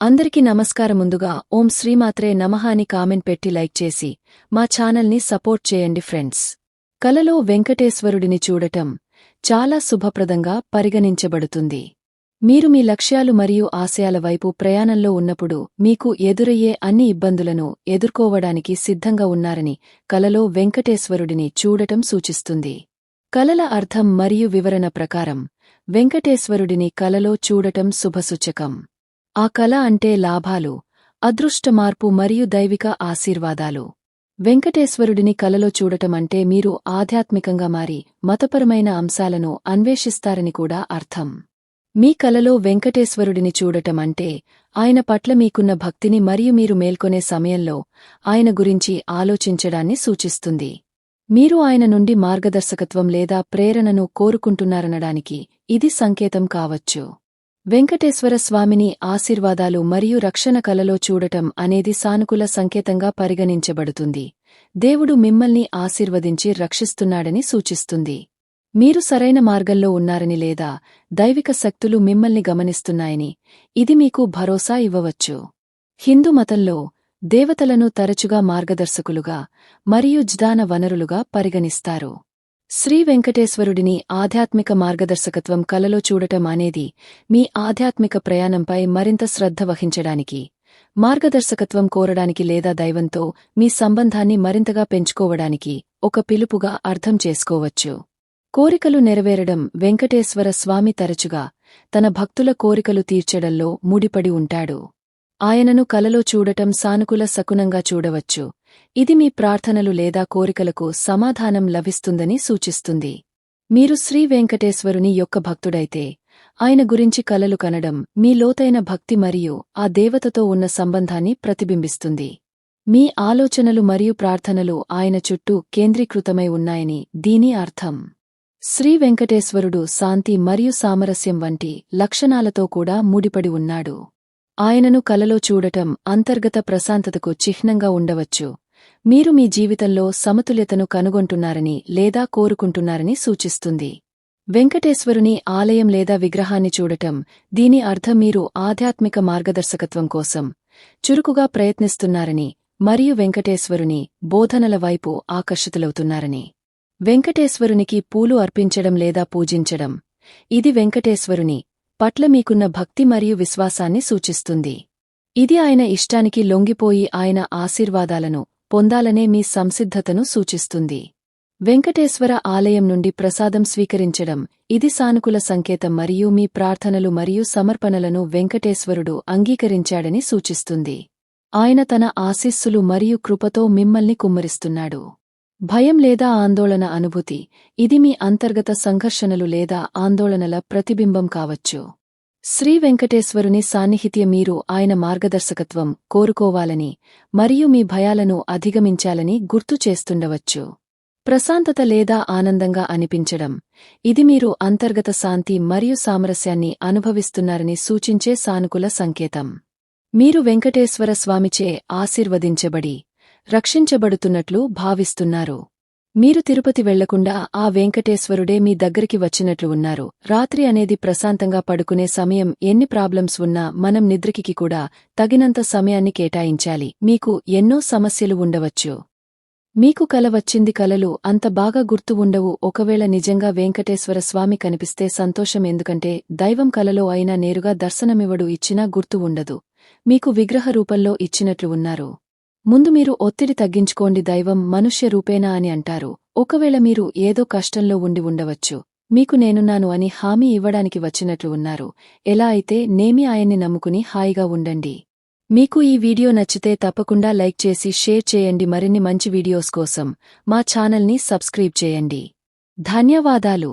అందరికీ నమస్కారం ముందుగా ఓం శ్రీమాత్రే నమః అని కామెంట్ పెట్టి లైక్ చేసి మా ఛానల్ని సపోర్ట్ చేయండి ఫ్రెండ్స్. కలలో వెంకటేశ్వరుడిని చూడటం చాలా శుభప్రదంగా పరిగణించబడుతుంది. మీరు మీ లక్ష్యాలు మరియు ఆశయాల వైపు ప్రయాణంలో ఉన్నప్పుడు మీకు ఎదురయ్యే అన్ని ఇబ్బందులను ఎదుర్కోవడానికి సిద్ధంగా ఉన్నారని కలలో వెంకటేశ్వరుడిని చూడటం సూచిస్తుంది. కలల అర్థం మరియు వివరణ ప్రకారం వెంకటేశ్వరుడిని కలలో చూడటం శుభసూచకం. ఆ కళ అంటే లాభాలు అదృష్టమార్పు మరియు దైవిక ఆశీర్వాదాలు. వెంకటేశ్వరుడిని కలలో చూడటమంటే మీరు ఆధ్యాత్మికంగా మారి మతపరమైన అంశాలను అన్వేషిస్తారని కూడా అర్థం. మీ కలలో వెంకటేశ్వరుడిని చూడటమంటే ఆయన పట్ల మీకున్న భక్తిని మరియు మీరు మేల్కొనే సమయంలో ఆయన గురించి ఆలోచించడాన్ని సూచిస్తుంది. మీరు ఆయన నుండి మార్గదర్శకత్వం లేదా ప్రేరణను కోరుకుంటున్నారనడానికి ఇది సంకేతం కావచ్చు. వెంకటేశ్వర స్వామిని ఆశీర్వాదాలు మరియు రక్షణ కలలో చూడటం అనేది సానుకూల సంకేతంగా పరిగణించబడుతుంది. దేవుడు మిమ్మల్ని ఆశీర్వదించి రక్షిస్తున్నాడని సూచిస్తుంది. మీరు సరైన మార్గంలో ఉన్నారని లేదా దైవిక శక్తులు మిమ్మల్ని గమనిస్తున్నాయని ఇది మీకు భరోసా ఇవ్వవచ్చు. హిందూ మతంలో దేవతలను తరచుగా మార్గదర్శకులుగా మరియు జ్ఞాన వనరులుగా పరిగణిస్తారు. శ్రీ వెంకటేశ్వరుడిని ఆధ్యాత్మిక మార్గదర్శకత్వం కలలో చూడటం అనేది మీ ఆధ్యాత్మిక ప్రయాణంపై మరింత శ్రద్ధ వహించడానికి మార్గదర్శకత్వం కోరడానికి లేదా దైవంతో మీ సంబంధాన్ని మరింతగా పెంచుకోవడానికి ఒక పిలుపుగా అర్థం చేసుకోవచ్చు. కోరికలు నెరవేరడం వెంకటేశ్వర స్వామి తరచుగా తన భక్తుల కోరికలు తీర్చడంలో ముడిపడి ఉంటాడు. ఆయనను కలలో చూడటం సానుకూల శకునంగా చూడవచ్చు. ఇది మీ ప్రార్థనలు లేదా కోరికలకు సమాధానం లభిస్తుందని సూచిస్తుంది. మీరు శ్రీ వెంకటేశ్వరుని యొక్క భక్తుడైతే ఆయన గురించి కలలు కనడం మీ లోతైన భక్తి మరియు ఆ దేవతతో ఉన్న సంబంధాన్ని ప్రతిబింబిస్తుంది. మీ ఆలోచనలు మరియు ప్రార్థనలు ఆయన చుట్టూ కేంద్రీకృతమై ఉన్నాయని దీని అర్థం. శ్రీ వెంకటేశ్వరుడు శాంతి మరియు సామరస్యం వంటి లక్షణాలతో కూడా ముడిపడి ఉన్నాడు. ఆయనను కలలో చూడటం అంతర్గత ప్రశాంతతకు చిహ్నంగా ఉండవచ్చు. మీరు మీ జీవితంలో సమతుల్యతను కనుగొంటున్నారని లేదా కోరుకుంటున్నారని సూచిస్తుంది. వెంకటేశ్వరుని ఆలయం లేదా విగ్రహాన్ని చూడటం దీని అర్థం మీరు ఆధ్యాత్మిక మార్గదర్శకత్వం కోసం చురుకుగా ప్రయత్నిస్తున్నారని మరియు వెంకటేశ్వరుని బోధనల వైపు ఆకర్షితులవుతున్నారని. వెంకటేశ్వరునికి పూలు అర్పించడం లేదా పూజించడం ఇది వెంకటేశ్వరుని పట్ల మీకున్న భక్తి మరియు విశ్వాసాన్ని సూచిస్తుంది. ఇది ఆయన ఇష్టానికి లొంగిపోయి ఆయన ఆశీర్వాదాలను పొందాలనే మీ సంసిద్ధతను సూచిస్తుంది. వెంకటేశ్వర ఆలయం నుండి ప్రసాదం స్వీకరించడం ఇది సానుకూల సంకేతం మరియు మీ ప్రార్థనలు మరియు సమర్పణలను వెంకటేశ్వరుడు అంగీకరించాడని సూచిస్తుంది. ఆయన తన ఆశీస్సులు మరియు కృపతో మిమ్మల్ని కుమ్మరిస్తున్నాడు. భయం లేదా ఆందోళన అనుభూతి ఇది మీ అంతర్గత సంఘర్షణలు లేదా ఆందోళనల ప్రతిబింబం కావచ్చు. శ్రీ వెంకటేశ్వరుని సాన్నిహిత్య మీరు ఆయన మార్గదర్శకత్వం కోరుకోవాలని మరియు మీ భయాలను అధిగమించాలని గుర్తు చేస్తుండవచ్చు. ప్రశాంతత లేదా ఆనందంగా అనిపించడం ఇది మీరు అంతర్గత శాంతి మరియు సామరస్యాన్ని అనుభవిస్తున్నారని సూచించే సానుకూల సంకేతం. మీరు వెంకటేశ్వర స్వామిచే ఆశీర్వదించబడి రక్షించబడుతున్నట్లు భావిస్తున్నారు. మీరు తిరుపతి వెళ్ళకుండా ఆ వెంకటేశ్వరుడే మీ దగ్గరికి వచ్చినట్లు ఉన్నారు. రాత్రి అనేది ప్రశాంతంగా పడుకునే సమయం ఎన్ని ప్రాబ్లమ్స్ ఉన్నా మనం నిద్రకి కూడా తగినంత సమయాన్ని కేటాయించాలి. మీకు ఎన్నో సమస్యలు ఉండవచ్చు. మీకు కల వచ్చింది కలలు అంత బాగా గుర్తు ఉండవు. ఒకవేళ నిజంగా వెంకటేశ్వర స్వామి కనిపిస్తే సంతోషం ఎందుకంటే దైవం కలలో అయినా నేరుగా దర్శనమివ్వడు ఇచ్చినా గుర్తు ఉండదు. మీకు విగ్రహ రూపంలో ఇచ్చినట్లు ఉన్నారు. ముందు మీరు ఒత్తిడి తగ్గించుకోండి దైవం మనుష్య రూపేనా అని అంటారు. ఒకవేళ మీరు ఏదో కష్టంలో ఉండి ఉండవచ్చు. మీకు నేనున్నాను అని హామీ ఇవ్వడానికి వచ్చినట్లు ఉన్నారు. ఎలా అయితే నేమి ఆయన్ని నమ్ముకుని హాయిగా ఉండండి. మీకు ఈ వీడియో నచ్చితే తప్పకుండా లైక్ చేసి షేర్ చేయండి. మరిన్ని మంచి వీడియోస్ కోసం మా ఛానల్ని సబ్స్క్రైబ్ చేయండి. ధన్యవాదాలు.